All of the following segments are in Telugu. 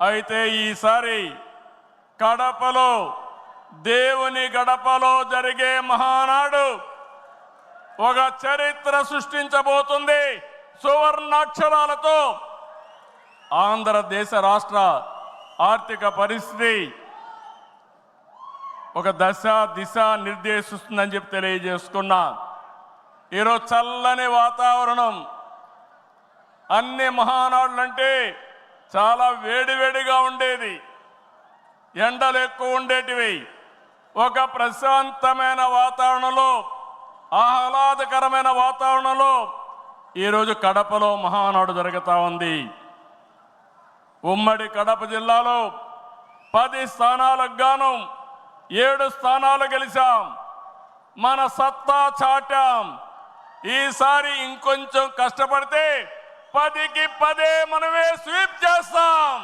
అయితే ఈసారి కడపలో దేవుని గడపలో జరిగే మహానాడు ఒక చరిత్ర సృష్టించబోతుంది. సువర్ణాక్షరాలతో ఆంధ్రదేశ రాష్ట్ర ఆర్థిక పరిస్థితి ఒక దశ దిశ నిర్దేశిస్తుందని చెప్పి తెలియజేసుకున్నా. ఈరోజు చల్లని వాతావరణం. అన్ని మహానాడులంటే చాలా వేడివేడిగా ఉండేది. ఎండలు ఎక్కువ ఉండేటివి. ఒక ప్రశాంతమైన వాతావరణంలో ఆహ్లాదకరమైన వాతావరణంలో ఈరోజు కడపలో మహానాడు జరుగుతూ ఉంది. ఉమ్మడి కడప జిల్లాలో పది స్థానాలకు గాను ఏడు స్థానాలు గెలిచాం. మన సత్తా చాటాం. ఈసారి ఇంకొంచెం కష్టపడితే పదికి పదే మనమే స్వీప్ చేస్తాం.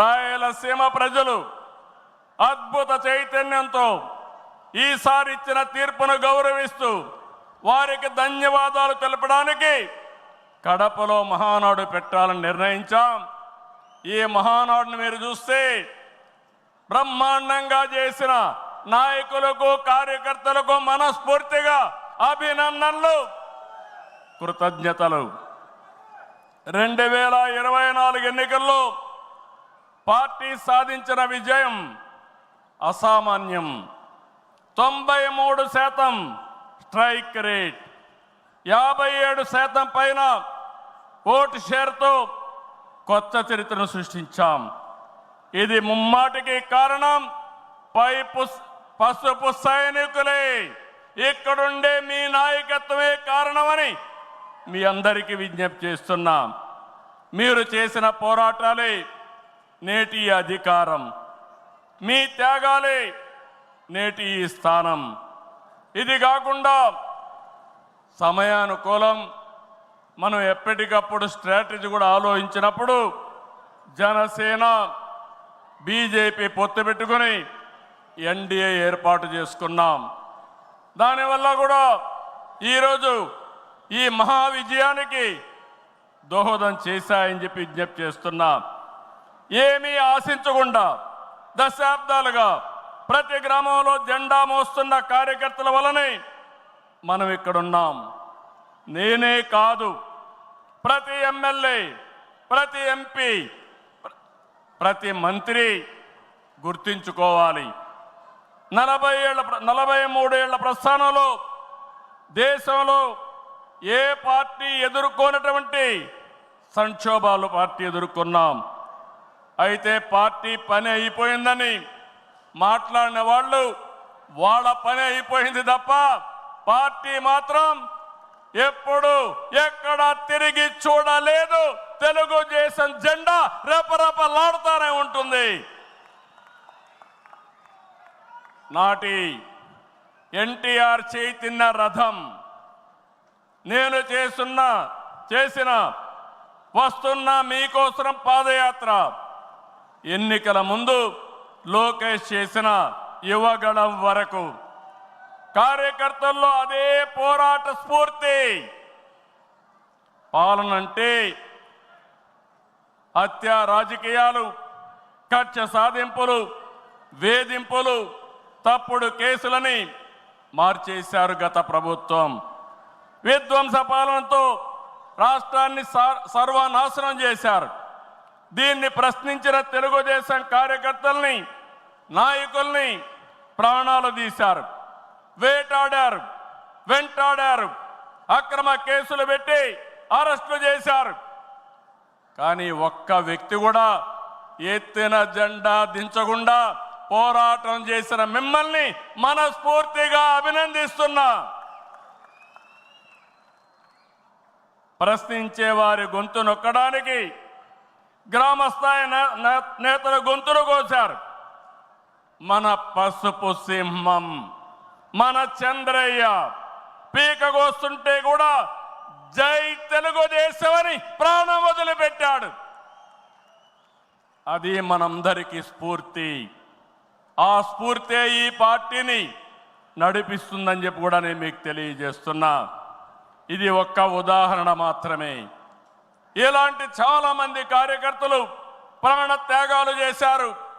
రాయలసీమ ప్రజలు అద్భుత చైతన్యంతో ఈసారి ఇచ్చిన తీర్పును గౌరవిస్తూ వారికి ధన్యవాదాలు తెలపడానికి కడపలో మహానాడు పెట్టాలని నిర్ణయించాం. ఈ మహానాడుని మీరు చూస్తే బ్రహ్మాండంగా చేసిన నాయకులకు కార్యకర్తలకు మనస్ఫూర్తిగా అభినందనలు. కృతజ్ఞతలు. రెండు వేల ఇరవై నాలుగు ఎన్నికల్లో పార్టీ సాధించిన విజయం అసామాన్యం. తొంభై మూడు శాతం స్ట్రైక్ రేట్. యాభై ఏడు శాతం పైన ఓటు షేర్తో కొత్త చరిత్రను సృష్టించాం. ఇది ముమ్మాటికి కారణం పై పుస్- పసుపు సైనికులే. ఇక్కడుండే మీ నాయకత్వమే కారణమని మీ అందరికీ విజ్ఞప్తి చేస్తున్నాం. మీరు చేసిన పోరాటాలే నేటి అధికారం. మీ త్యాగాలే నేటి ఈ స్థానం. ఇది కాకుండా సమయానుకూలం మనం ఎప్పటికప్పుడు స్ట్రాటజీ కూడా ఆలోచించినప్పుడు జనసేన బీజేపీ పొత్తు పెట్టుకొని ఎన్డీఏ ఏర్పాటు చేసుకున్నాం. దానివల్ల కూడా ఈరోజు ఈ మహా విజయానికి దోహదం చేశాయని చెప్పి విజ్ఞప్తి చేస్తున్నా. ఏమీ ఆశించకుండా దశాబ్దాలుగా ప్రతి గ్రామంలో జెండా మోస్తున్న కార్యకర్తల వలనే మనం ఇక్కడున్నాం. నేనే కాదు ప్రతి ఎమ్మెల్యే ప్రతి ఎంపీ ప్రతి మంత్రి గుర్తించుకోవాలి. నలభై ఏళ్ళ నలభై మూడేళ్ళ ప్రస్థానంలో దేశంలో ఏ పార్టీ ఎదుర్కొన్నటువంటి సంక్షోభాలు పార్టీ ఎదుర్కొన్నాం. అయితే పార్టీ పని అయిపోయిందని మాట్లాడిన వాళ్ళు వాళ్ళ పని అయిపోయింది తప్ప పార్టీ మాత్రం ఎప్పుడు ఎక్కడ తిరిగి చూడలేదు. తెలుగుదేశం జెండా రెపరెపలాడుతూనే ఉంటుంది. నాటి ఎన్టీఆర్ చేతిన్న రథం నేను చేస్తున్న చేసిన వస్తున్న మీకోసరం పాదయాత్ర. ఎన్నికల ముందు లోకేష్ చేసిన యువగళం వరకు. కార్యకర్తల్లో అదే పోరాట స్ఫూర్తి. పాలన అంటే హత్య రాజకీయాలు కక్ష సాధింపులు వేధింపులు తప్పుడు కేసులని మార్చేశారు గత ప్రభుత్వం. విధ్వంస పాలనతో రాష్ట్రాన్ని సర్వనాశనం చేశారు. దీన్ని ప్రశ్నించిన తెలుగుదేశం కార్యకర్తల్ని నాయకుల్ని ప్రాణాలు తీశారు. వేటాడారు వెంటాడారు అక్రమ కేసులు పెట్టి అరెస్టు చేశారు. కానీ ఒక్క వ్యక్తి కూడా ఎత్తిన జెండా దించకుండా పోరాటం చేసిన మిమ్మల్ని మనస్ఫూర్తిగా అభినందిస్తున్నా. ప్రశ్నించే వారి గొంతు నొక్కడానికి గ్రామస్థాయి నేతల గొంతును కోశారు. మన పసుపు సింహం మన చంద్రయ్య పీక కోస్తుంటే కూడా జై తెలుగుదేశం అని ప్రాణం వదిలిపెట్టాడు. అది మనందరికీ స్ఫూర్తి. ఆ స్ఫూర్తే ఈ పార్టీని నడిపిస్తుందని చెప్పి కూడా నేను మీకు తెలియజేస్తున్నా. ఇది ఒక్క ఉదాహరణ మాత్రమే. ఇలాంటి చాలా మంది కార్యకర్తలు ప్రాణ త్యాగాలు చేశారు.